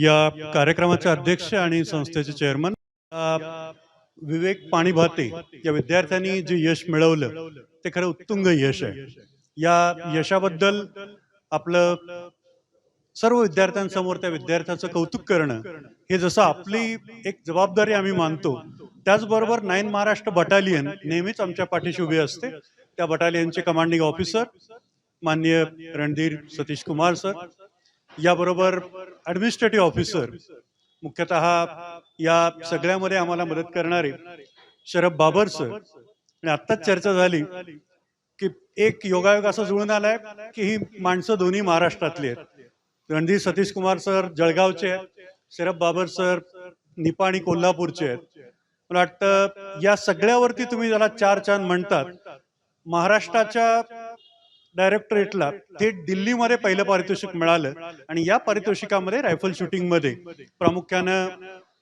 या कार्यक्रमाचे अध्यक्ष आणि संस्थेचे चेअरमन विवेक पाणीभाते या विद्यार्थ्यांनी जे यश मिळवलं ते खरं उत्तुंग यश आहे. या यशाबद्दल आपलं सर्व विद्यार्थ्यांसमोर त्या विद्यार्थ्याचं कौतुक करणं हे जसं आपली एक जबाबदारी आम्ही मानतो त्याचबरोबर नाईन महाराष्ट्र बटालियन नेहमीच आमच्या पाठीशी उभी असते. त्या बटालियनचे कमांडिंग ऑफिसर माननीय रणधीर सतीश कुमार सर याबरोबर ॲडमिनिस्ट्रेटिव्ह ऑफिसर मुख्यतः या सगळ्यामध्ये आम्हाला मदत करणारे शरद बाबर सर आणि आत्ताच चर्चा झाली की एक योगायोग असं जुळून आलाय की ही माणसं दोन्ही महाराष्ट्रातली आहेत. रणधीर सतीश कुमार सर जळगावचे आहेत शरद बाबर सर निपाणी कोल्हापूरचे आहेत. मला वाटतं या सगळ्यावरती तुम्ही ज्याला चार चांद म्हणतात. महाराष्ट्राच्या डायरेक्टरेटला थेट दिल्लीमध्ये पहिलं पारितोषिक मिळालं आणि या पारितोषिकामध्ये रायफल शूटिंगमध्ये प्रामुख्यानं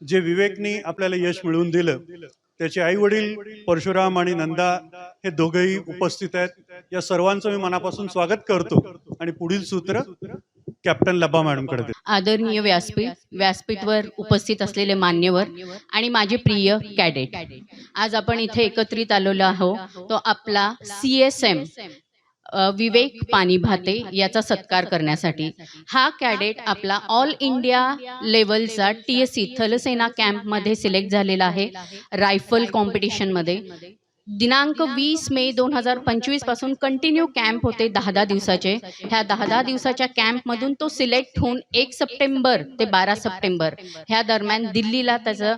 जे विवेकनी आपल्याला यश मिळवून दिलं त्याचे आई वडील परशुराम आणि नंदा हे दोघेही उपस्थित आहेत. या सर्वांचं मी मनापासून स्वागत करतो आणि पुढील सूत्र कॅप्टन लबा मॅडमकडे आदरणीय व्यासपीठ व्यासपीठवर उपस्थित असलेले मान्यवर आणि माझे प्रिय कॅडेट. आज आपण इथे एकत्रित आलेलो आहोत. तो आपला C S M Vivek Panibhate याचा सत्कार करण्यासाठी. हा कॅडेट आपला ऑल इंडिया लेवलचा टी एस सी थलसेना कॅम्पमध्ये सिलेक्ट झालेला आहे. रायफल कॉम्पिटिशनमध्ये. दिनांक वीस मे दोन हजार पंचवीसपासून कंटिन्यू कॅम्प होते दहा दहा दिवसाचे. ह्या दहा दहा दिवसाच्या कॅम्पमधून तो सिलेक्ट होऊन एक सप्टेंबर ते बारा सप्टेंबर ह्या दरम्यान दिल्लीला त्याचं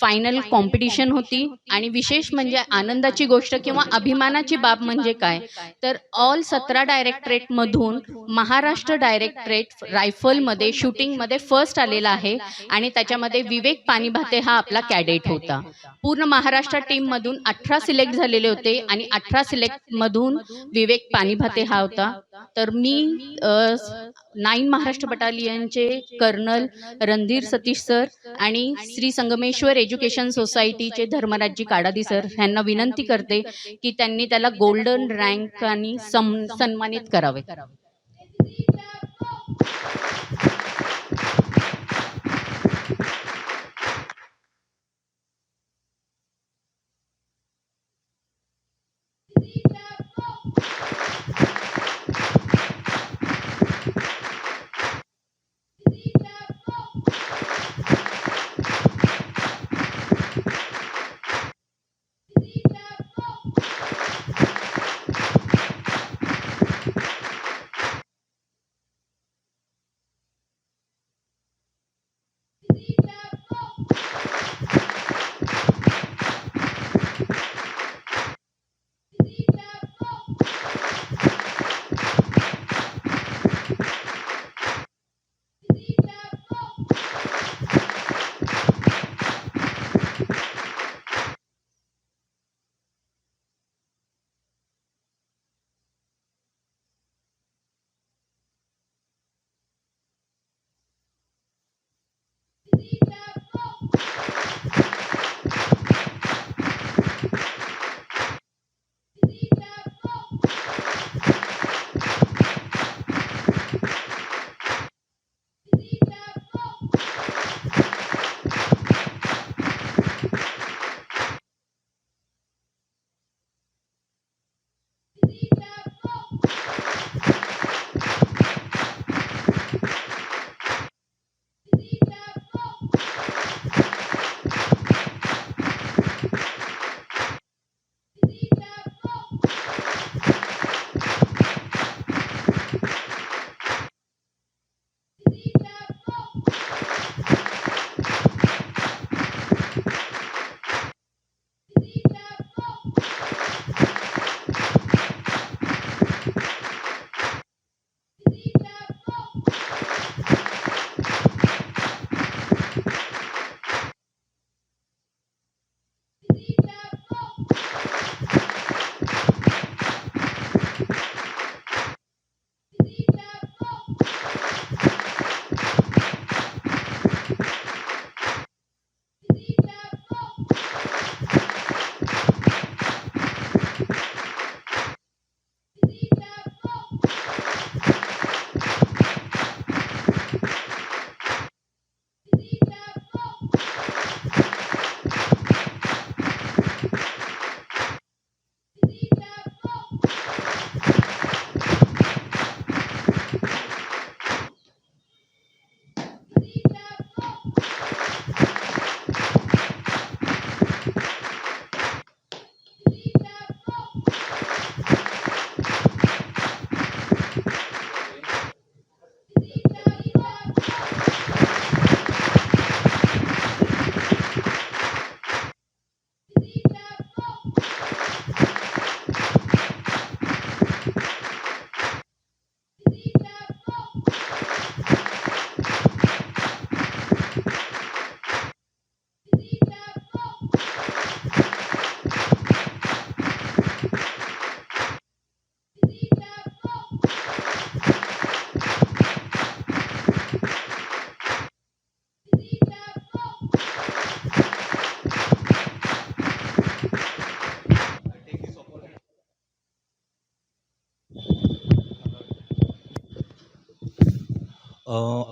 फायनल कॉम्पिटिशन होती. आणि विशेष म्हणजे आनंदाची गोष्ट किंवा अभिमानाची बाब म्हणजे काय? तर ऑल सतरा डायरेक्टरेटमधून महाराष्ट्र डायरेक्टरेट रायफलमध्ये शूटिंगमध्ये फर्स्ट आलेला आहे आणि त्याच्यामध्ये विवेक पाणीभाते हा आपला कॅडेट होता. पूर्ण महाराष्ट्र टीममधून अठरा सिलेक्ट झालेले होते आणि अठरा सिलेक्टमधून विवेक पाणीभाते हा होता. तर मी नाईन महाराष्ट्र बटालियनचे कर्नल रणधीर सतीश सर आणि श्री संगमेश्वर एज्युकेशन सोसायटीचे धर्मराजजी काडादी सर यांना विनंती करते की त्यांनी त्याला गोल्डन रँक आणि सन्मानित करावे. uh,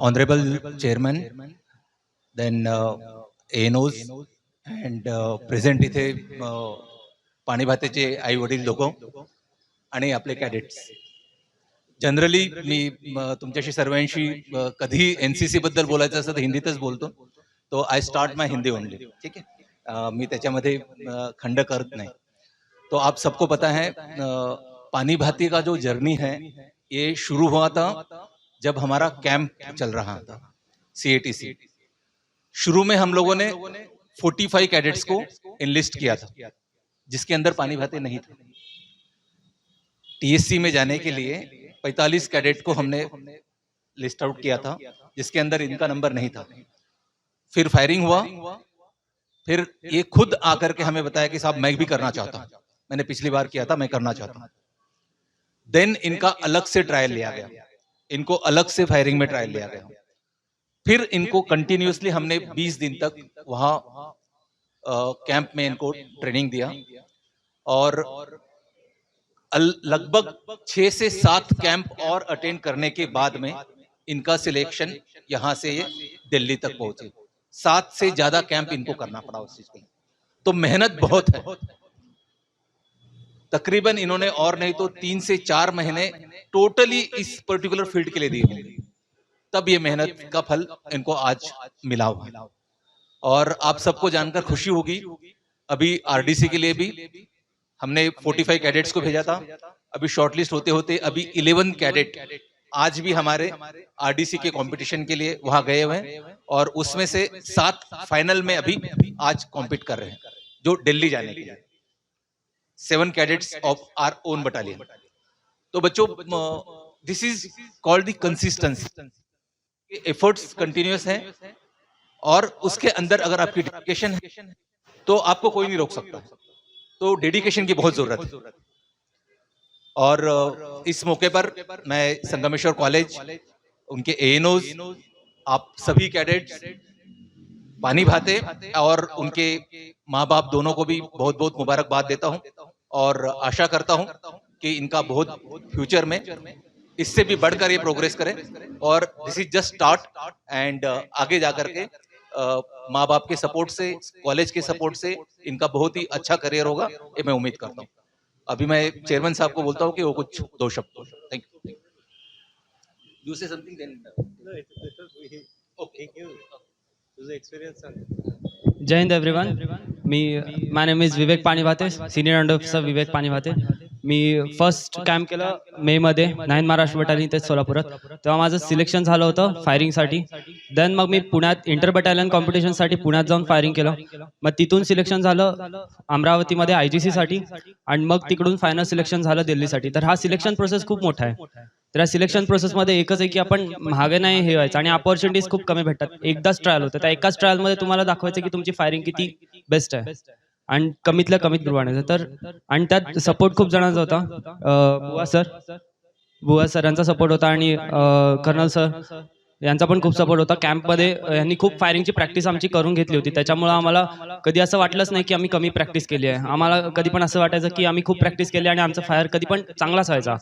honorable chairman, then uh, ANOs and uh, present इथे uh, पाणी भातेचे आई वडील लोक आणि आपले कॅडेट्स जनरली मी तुमच्याशी सर्वांशी कधी एन सी बद्दल बोलायचं असतं तर हिंदीतच बोलतो. तो I start my Hindi only ठीक आहे? मी त्याच्यामध्ये खंड करत नाही. तो आप सबको पता है अ, पानी भाती का जो जर्नी है ये शुरू हुआ था जब हमारा कैंप चल रहा था सी शुरू में हम लोगों ने 45 कैडेट्स को इनलिस्ट किया था, जिसके अंदर पानी भाते नहीं थे। टीएससी में जाने के लिए 45 कैडेट को हमने लिस्ट आउट किया था, जिसके अंदर इनका नंबर नहीं था। फिर फायरिंग हुआ, फिर ये खुद आकर के हमें बताया कि साहब, मैं भी करना चाहता हूँ। मैंने पिछली बार किया था, मैं करना चाहता हूँ। देन इनका अलग से ट्रायल लिया गया। इनको अलग से फायरिंग में ट्रायल लिया गया। फिर इनको कंटिन्यूसली हमने 20 दिन तक वहाँ कैंप में इनको ट्रेनिंग दिया। और लगभग छह से सात कैंप और अटेंड करने के बाद में इनका सिलेक्शन यहाँ से ये दिल्ली तक पहुँचे। सात से ज़्यादा कैंप इनको करना पड़ा उस चीज़ के लिए। तो मेहनत बहुत है। तकरीबन इन्होंने और नहीं तो तीन से चार महीने टोटली इस पर्टिकुलर फ़ील्ड के लिए दिए होंगे तब ये मेहनत का फल इनको आज मिला हुआ और आप सबको जानकर खुशी होगी। अभी आरडीसी के लिए भी हमने 45 कैडेट्स को भेजा था। अभी शॉर्टलिस्ट होते होते अभी 11 कैडेट आज भी हमारे आरडीसी के कंपटीशन के लिए वहाँ गए हुए हैं। और उसमें से सात फाइनल में अभी आज कॉम्पीट कर रहे हैं। जो दिल्ली जाने के लिए। Seven cadets of our own battalion तो बच्चों this is called the consistency efforts continuous हैं और उसके अंदर अगर आपकी डेडिकेशन है तो आपको कोई नहीं रोक सकता। तो डेडिकेशन की बहुत ज़रूरत है। और इस मौके पर मैं संगमेश्वर कॉलेज उनके एएनओज आप सभी कैडेट्स पानी भाते और उनके माँ बाप दोनों को भी बहुत बहुत मुबारकबाद देता हूँ और आशा करता हूँ कि इनका बहुत फ्यूचर में इससे भी बढ़कर ये प्रोग्रेस करे और this is just start and आगे जा करके माँ बाप के सपोर्ट से कॉलेज के सपोर्ट से इनका बहुत ही अच्छा करियर होगा ये मैं उम्मीद करता हूँ। अभी मैं चेयरमैन साहब को बोलता हूँ कि वो कुछ दो शब्द thank you you say something then okay तुझं एक्सपिरियन्स जय हिंद everyone me my name is Vivek Panibhate senior under officer Vivek Panibhate me first camp केलं मेमध्ये नाईन महाराष्ट्र बटालियन ते सोलापुरात. तेव्हा माझं सिलेक्शन झालं होतं फायरिंगसाठी देन मग मी पुण्यात इंटर बटालियन कॉम्पिटिशनसाठी पुण्यात जाऊन फायरिंग केलं. मग तिथून सिलेक्शन झालं अमरावतीमध्ये आय जी सीसाठी आणि मग तिकडून फायनल सिलेक्शन झालं दिल्लीसाठी. तर हा सिलेक्शन प्रोसेस खूप मोठा आहे. तर या सिलेक्शन प्रोसेसमध्ये एकच आहे की आपण मागे नाही हे व्हायचं. आणि अपॉर्च्युनिटीज खूप कमी भेटतात. एकदाच ट्रायल होतं. त्या एकाच ट्रायलमध्ये तुम्हाला दाखवायचं की तुमची फायरिंग किती बेस्ट आहे. आणि कमीतल्या कमीत प्रमाणाचं तर आणि त्यात सपोर्ट खूप जणांचा होता. बुवा सर. बुवा सर यांचा सपोर्ट होता आणि कर्नल सर यांचा पण खूप सपोर्ट होता. कॅम्पमध्ये यांनी खूप फायरिंगची प्रॅक्टिस आमची करून घेतली होती. त्याच्यामुळं आम्हाला कधी असं वाटलंच नाही की आम्ही कमी प्रॅक्टिस केली आहे. आम्हाला कधी पण असं वाटायचं की आम्ही खूप प्रॅक्टिस केली आणि आमचा फायर कधी पण चांगलाच व्हायचा.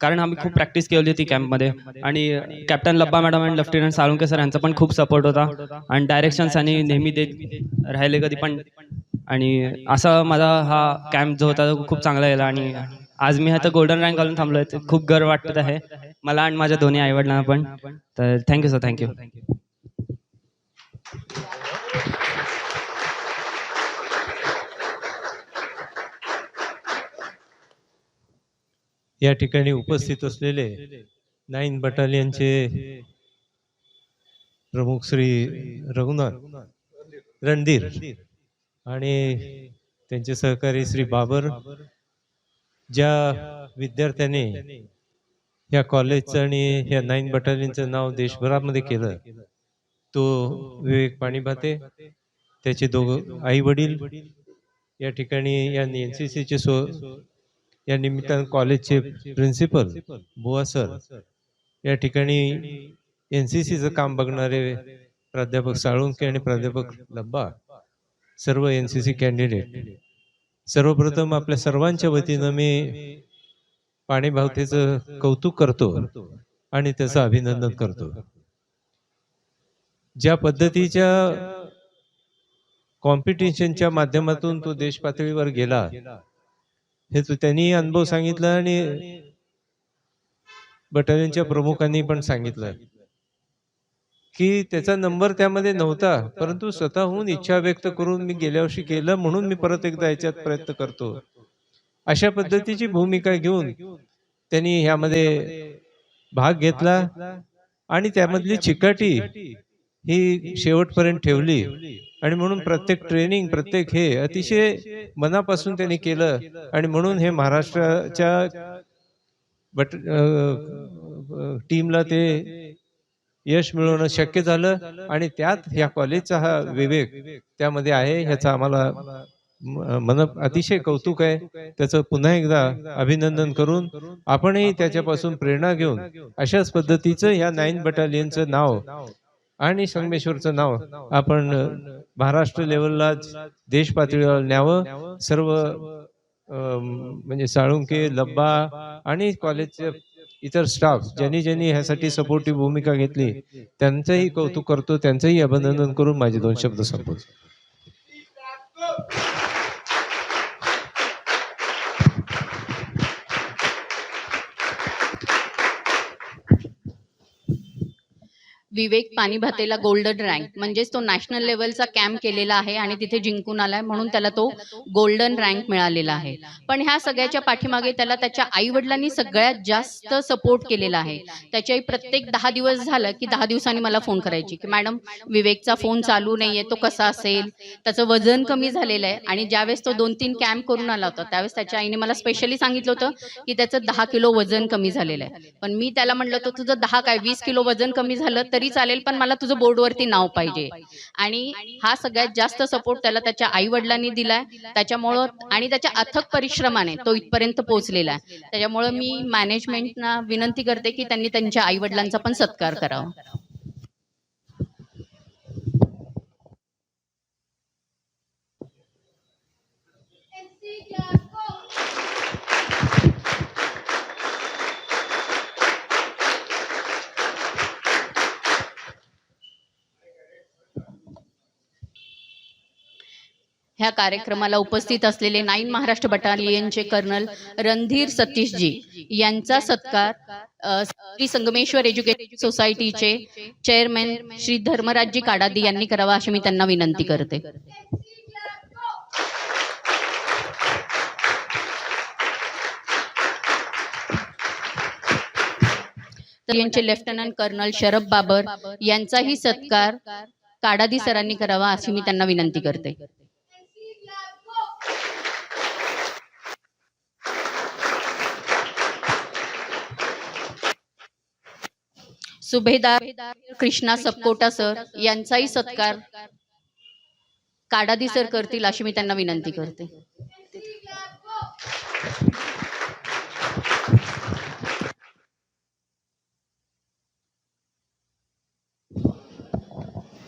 कारण आम्ही खूप प्रॅक्टिस केली होती कॅम्पमध्ये आणि कॅप्टन लब्बा मॅडम आणि लेफ्टनंट साळुंके सर यांचा पण खूप सपोर्ट होता. आणि डायरेक्शन्स आणि नेहमी देत राहिले कधी पण. आणि असा माझा हा कॅम्प जो होता तो खूप चांगला गेला आणि आज मी आता गोल्डन रँक घालून थांबलोय. आहे खूप गर्व वाटत आहे. मला आणि माझ्या दोन्ही आईवडिलांना पण. तर थँक्यू सर थँक्यू या ठिकाणी उपस्थित असलेले नाईन बटालियनचे प्रमुख श्री रघुनाथ रणधीर. आणि त्यांचे सहकारी श्री बाबर ज्या विद्यार्थ्याने या कॉलेजचं आणि या नाईन बटालियनचं नाव देशभरामध्ये केलं तो विवेक पाणीभाते त्याचे दोघं आई वडील या ठिकाणी या एन सी सीचे सो या निमित्तानं कॉलेजचे प्रिन्सिपल बुवा सर या ठिकाणी एन सी सीचं काम बघणारे प्राध्यापक साळुंके आणि प्राध्यापक लब्बा सर्व एन सी सी कॅन्डिडेट सर्वप्रथम आपल्या सर्वांच्या वतीनं मी पाणी भावतेचं कौतुक करतो आणि त्याचं अभिनंदन करतो. ज्या पद्धतीच्या कॉम्पिटिशनच्या माध्यमातून तो देश पातळीवर गेला हे तो त्यांनी अनुभव सांगितला आणि बटालियनच्या प्रमुखांनी पण सांगितलं. की त्याचा नंबर त्यामध्ये नव्हता परंतु स्वतःहून इच्छा व्यक्त करून मी गेल्या वर्षी केलं म्हणून मी परत एकदा याच्यात प्रयत्न करतो. अशा पद्धतीची भूमिका घेऊन त्यांनी ह्यामध्ये भाग घेतला आणि त्यामधली चिकाटी ही शेवटपर्यंत ठेवली. आणि म्हणून प्रत्येक ट्रेनिंग प्रत्येक हे अतिशय मनापासून त्यांनी केलं आणि म्हणून हे महाराष्ट्राच्या बट टीमला ते यश मिळवणं शक्य झालं आणि त्यात ह्या कॉलेजचा हा विवेक त्यामध्ये आहे ह्याचा आम्हाला मन अतिशय कौतुक आहे. त्याचं पुन्हा एकदा अभिनंदन करून आपणही त्याच्यापासून प्रेरणा घेऊन अशाच पद्धतीचं या नाईन बटालियनचं नाव आणि संगमेश्वरचं नाव आपण महाराष्ट्र लेवलला देश पातळीवर न्यावं. सर्व म्हणजे साळुंके लब्बा आणि कॉलेजचे इतर स्टाफ ज्यांनी ज्यांनी ह्यासाठी सपोर्टिव्ह भूमिका घेतली त्यांचंही कौतुक करतो त्यांचंही अभिनंदन करून माझे दोन शब्द संपवतो. विवेक पाणीभातेला गोल्डन रँक म्हणजेच तो नॅशनल लेवलचा कॅम्प केलेला आहे आणि तिथे जिंकून आलाय म्हणून त्याला तो गोल्डन रँक मिळालेला आहे. पण ह्या सगळ्याच्या पाठीमागे त्याला त्याच्या आई वडिलांनी सगळ्यात जास्त सपोर्ट केलेला आहे. त्याच्याही प्रत्येक दहा दिवस झालं की दहा दिवसांनी मला फोन करायची की मॅडम विवेकचा फोन चालू नाहीये तो कसा असेल? त्याचं वजन कमी झालेलं आहे आणि ज्यावेळेस तो दोन तीन कॅम्प करून आला होता त्यावेळेस त्याच्या आईने मला स्पेशली सांगितलं होतं की त्याचं दहा किलो वजन कमी झालेलं आहे. पण मी त्याला म्हटलं होतं तुझं दहा काय वीस किलो वजन कमी झालं तरी चालेल पण मला तुझं बोर्डवरती नाव पाहिजे. आणि हा सगळ्यात जास्त सपोर्ट त्याला त्याच्या आई वडिलांनी दिलाय. त्याच्यामुळं आणि त्याच्या अथक परिश्रमाने तो इथपर्यंत पोहोचलेला आहे. त्याच्यामुळं मी मॅनेजमेंटना विनंती करते की त्यांनी त्यांच्या आई वडिलांचा पण सत्कार करावा. ह्या कार्यक्रमाला उपस्थित असलेले नाईन महाराष्ट्र बटालियनचे कर्नल रणधीर सतीशजी यांचा सत्कार श्री संगमेश्वर एज्युकेशन सोसायटीचे चेअरमॅन श्री धर्मराजजी काडादी यांनी करावा अशी मी त्यांना विनंती करते. तर यांचे लेफ्टनंट कर्नल शरद बाबर यांचाही सत्कार काडादी सरांनी करावा अशी मी त्यांना विनंती करते. सुभेदार कृष्णा सपकोटा सर यांचाही सत्कार काडादी सर करतील अशी मी त्यांना विनंती करते.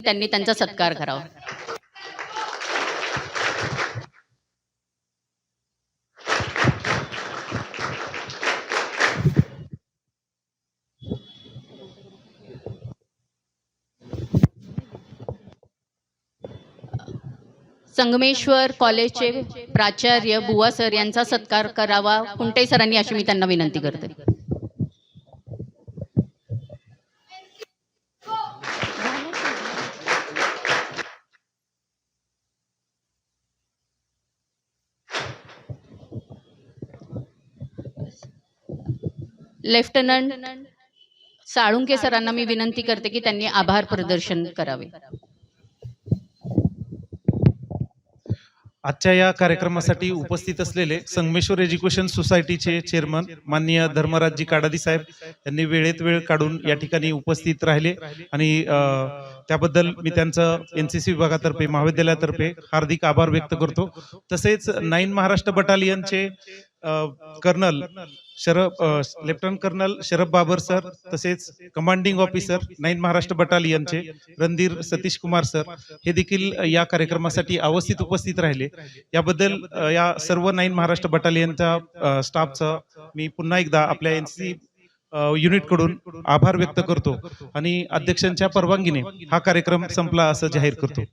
त्यांनी त्यांचा सत्कार करावा. संगमेश्वर कॉलेजचे प्राचार्य बुवा सर यांचा सत्कार करावा कुंटे सरांनी अशी मी त्यांना विनंती करते. लेफ्टनंट साळुंके सरांना मी विनंती करते की त्यांनी आभार प्रदर्शन करावे. आजच्या या कार्यक्रमासाठी उपस्थित असलेले संगमेश्वर एज्युकेशन सोसायटीचे चेअरमन माननीय धर्मराजजी काडादी साहेब यांनी वेळेत वेळ काढून या ठिकाणी उपस्थित राहिले. आणि त्याबद्दल मी त्यांचं एन सी सी विभागातर्फे महाविद्यालयातर्फे हार्दिक आभार व्यक्त करतो. तसेच nine Maharashtra बटालियनचे colonel Sharab lieutenant colonel Sharabh Babar sir तसेच कमांडिंग ऑफिसर नाईन महाराष्ट्र बटालियनचे रणधीर सतीश कुमार सर हे देखील या कार्यक्रमासाठी अवस्थित उपस्थित राहिले. याबद्दल या सर्व नाईन महाराष्ट्र बटालियनच्या स्टाफचं मी पुन्हा एकदा आपल्या एन सी युनिटकडून आभार व्यक्त करतो आणि अध्यक्षांच्या परवानगीने हा कार्यक्रम संपला असं जाहीर करतो.